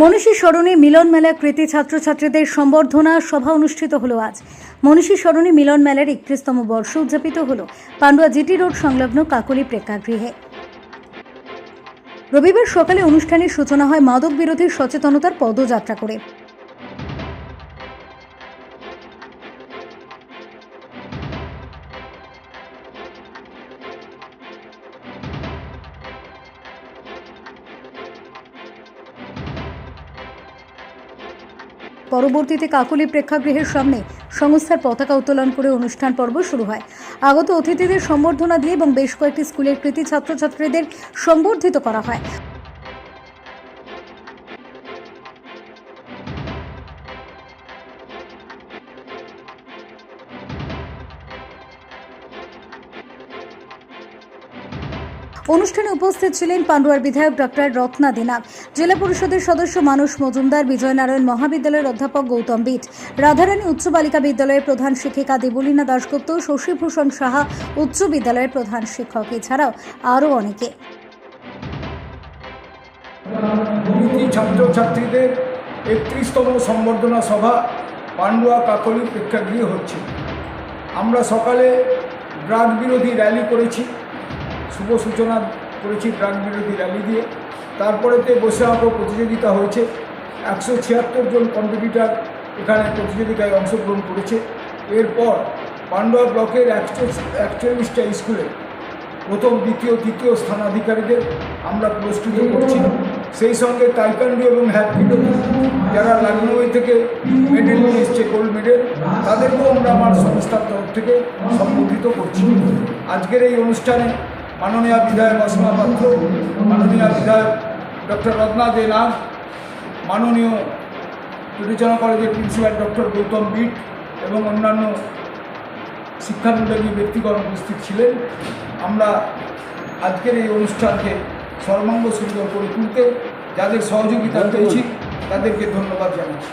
মনীষী স্মরণে মিলন মেলা কৃতি ছাত্রছাত্রীদের সম্বর্ধনা সভা অনুষ্ঠিত হলো আজ। মনীষী স্মরণে মিলন মেলার একত্রিশতম বর্ষ উদযাপিত হল। পান্ডুয়া জিটি রোড সংলগ্ন কাকলি প্রেক্ষাগৃহে। রবিবার সকালে অনুষ্ঠানের সূচনা হয় মাদক বিরোধী সচেতনতার পদযাত্রা করে। পরবর্তীতে কাকলি প্রেক্ষাগৃহের সামনে সংস্থার পতাকা উত্তোলন করে অনুষ্ঠান পর্ব শুরু হয়। আগত অতিথিদের সম্বর্ধনা দিয়ে এবং বেশ কয়েকটি স্কুলের কৃতি ছাত্রছাত্রীদের সম্বর্ধিত করা হয়। অনুষ্ঠানে উপস্থিত ছিলেন পান্ডুয়ার বিধায়ক ডক্টর রত্না দিনাক জেলা পরিষদের সদস্য মানুষ মজুমদার, বিজয়নারায়ণ মহাবিদ্যালয়ের অধ্যাপক গৌতম বিট, রাধারানী উচ্চ বালিকা বিদ্যালয়ের প্রধান শিক্ষিকা দেবলীনা দাশগুপ্ত, শশীভূষণ সাহা উচ্চ বিদ্যালয়ের প্রধান শিক্ষক। এছাড়াও আরও অনেকে। ছাত্রছাত্রীদের একত্রিশতম সম্বর্ধনা সভা পান্ডুয়া কাকলি প্রেক্ষাগৃহে হচ্ছে। আমরা সকালে ড্রাগ বিরোধী র্যালি করেছি। শুভ সূচনা করেছি ড্রাগ বিরোধী র্যালি দিয়ে। তারপরেতে বসে আঁকো প্রতিযোগিতা হয়েছে। একশো ছিয়াত্তর জন কম্পিটিটার এখানে প্রতিযোগিতায় অংশগ্রহণ করেছে। এরপর পান্ডুয়া ব্লকের একশো একচল্লিশটা স্কুলে প্রথম, দ্বিতীয়, তৃতীয় স্থানাধিকারীদের আমরা পুরস্কৃত করছি। সেই সঙ্গে টাইকান্ডো এবং হ্যাপিডো যারা লখনৌ থেকে মেডেল নিয়ে এসছে গোল্ড মেডেল, তাদেরকেও আমরা আমার সংস্থার তরফ থেকে সম্বোধিত করছি। আজকের এই অনুষ্ঠানে মাননীয় বিধায়ক অসীমা পাত্র মাননীয় বিধায়ক ডক্টর রত্না দে নাগ মাননীয় বিবেচনা কলেজের প্রিন্সিপাল ডক্টর গৌতম বিট এবং অন্যান্য শিক্ষানুরাগী ব্যক্তিগণ উপস্থিত ছিলেন। আমরা আজকের এই অনুষ্ঠানকে সর্বাঙ্গ সুন্দর করে তুলতে যাদের সহযোগিতা পেয়েছি তাদেরকে ধন্যবাদ জানাচ্ছি।